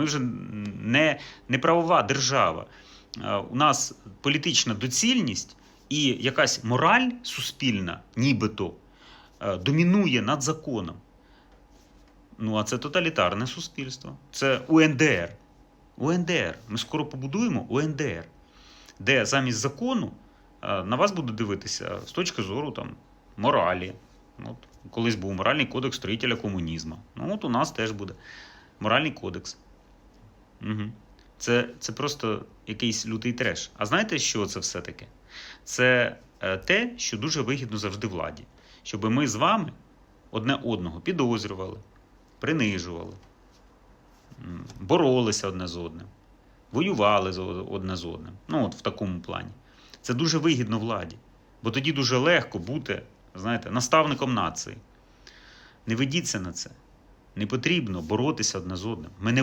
Ми вже не, не правова держава. Е, У нас політична доцільність і якась мораль суспільна, нібито, е, домінує над законом. Ну, а це тоталітарне суспільство. Це УНДР. УНДР. Ми скоро побудуємо УНДР, де замість закону е, на вас буде дивитися з точки зору там, моралі. От, колись був моральний кодекс строїтеля комунізму. Ну, от у нас теж буде моральний кодекс. Угу. Це, це просто якийсь лютий треш. А знаєте, що це все таке? Це е, те, що дуже вигідно завжди владі. Щоб ми з вами одне одного підозрювали, принижували, боролися одне з одним, воювали одне з одним. Ну, от в такому плані. Це дуже вигідно владі. Бо тоді дуже легко бути, знаєте, наставником нації. Не ведіться на це. Не потрібно боротися одне з одним. Ми не